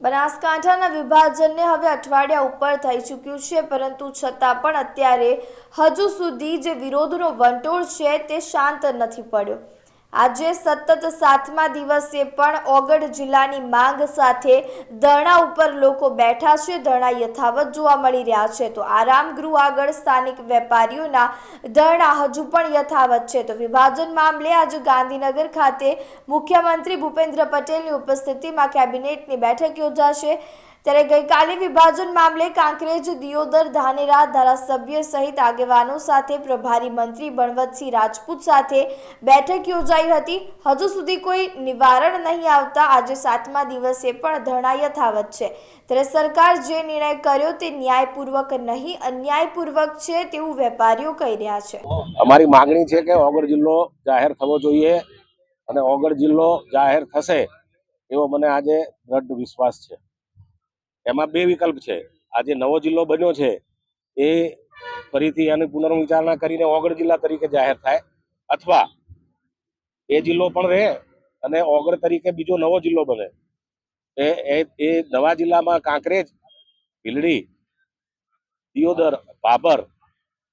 બનાસકાંઠાના વિભાજનને હવે અઠવાડિયા ઉપર થઈ ચૂક્યું છે, પરંતુ છતાં પણ અત્યારે હજુ સુધી જે વિરોધનો વંટોળ છે તે શાંત નથી પડ્યો. આજે સતત સાતમા દિવસે પણ ઓગળ જિલ્લાની માંગ સાથે ધરણા ઉપર લોકો બેઠા છે. ધરણા યથાવત જોવા મળી રહ્યા છે. તો આરામ ગૃહ આગળ સ્થાનિક વેપારીઓના ધરણા હજુ પણ યથાવત છે. તો વિભાજન મામલે આજે ગાંધીનગર ખાતે મુખ્યમંત્રી ભૂપેન્દ્ર પટેલની ઉપસ્થિતિમાં કેબિનેટની બેઠક યોજાશે. ત્યારે ગઈકાલે વિભાજન મામલે કાંકરેજ, દિયોદર, ધાનેરા ધારાસભ્ય સહિત આગેવાનો સાથે પ્રભારી મંત્રી બળવંતસિંહ રાજપૂત સાથે બેઠક યોજાઈ હતી. હજુ સુધી કોઈ નિવારણ નહીં આવતા આજે સાતમા દિવસે પણ ધરણા યથાવત છે. ત્યારે સરકાર જે નિર્ણય કર્યો તે ન્યાયપૂર્વક નહીં, અન્યાયપૂર્વક છે તેવું વેપારીઓ કહી રહ્યા છે. અમારી માગણી છે કે ઓગળ જિલ્લો જાહેર થવો જોઈએ અને ઓગળ જિલ્લો જાહેર થશે એવો મને આજે દ્રઢ વિશ્વાસ છે. એમાં બે વિકલ્પ છે. આજે નવો જિલ્લો બન્યો છે, એ ફરીથી એની પુનર્વિચારણા કરીને ઓગળ જિલ્લા તરીકે જાહેર થાય, અથવા એ જિલ્લો પણ રહે અને ઓગળ તરીકે બીજો નવો જિલ્લો બને. એ એ નવા જિલ્લામાં કાંકરેજ, ભીલડી, દિયોદર, બાબર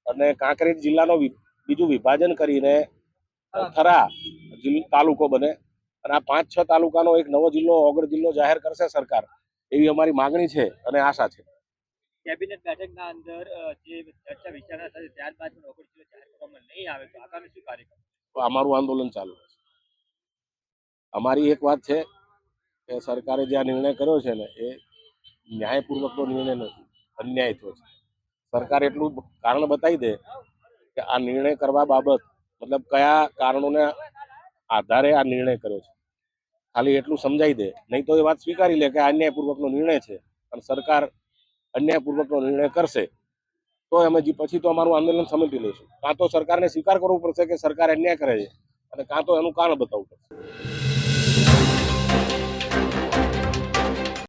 અને કાંકરેજ જિલ્લાનો બીજું વિભાજન કરીને થરા તાલુકો બને. અને આ પાંચ, છ તાલુકાનો એક નવો જિલ્લો ઓગળ જિલ્લો જાહેર કરશે સરકાર. એવી અમારી માગણી છે અને આશા છે. કેબિનેટ બેઠકના અંદર જે ચર્ચા વિચારણા થશે ત્યારબાદ પણ જાહેર કરવામાં નહીં આવે તો આગામી શું કાર્યક્રમ? અમારું આંદોલન ચાલુ રહેશે. અમારી એક વાત છે કે સરકારે જે આ નિર્ણય કર્યો છે ને એ ન્યાયપૂર્વકનો નિર્ણય નથી અન્યાય થયો છે. સરકાર એટલું કારણ બતાવી દે કે આ નિર્ણય કરવા બાબત મતલબ કયા કારણોને આધારે આ નિર્ણય કર્યો છે. ખાલી એટલું સમજાઈ દે. નહીં તો એ વાત સ્વીકારી લે કે આ અન્યાયપૂર્વકનો નિર્ણય છે. અને સરકાર અન્યાયપૂર્વકનો નિર્ણય કરશે. તો અમે પછી તો અમારું આંદોલન સમેટી લઈશું. કાં તો સરકારને સ્વીકાર કરવો પડશે કે સરકાર અન્યાય કરે છે. અને કાં તો એનું કારણ બતાવવું પડશે.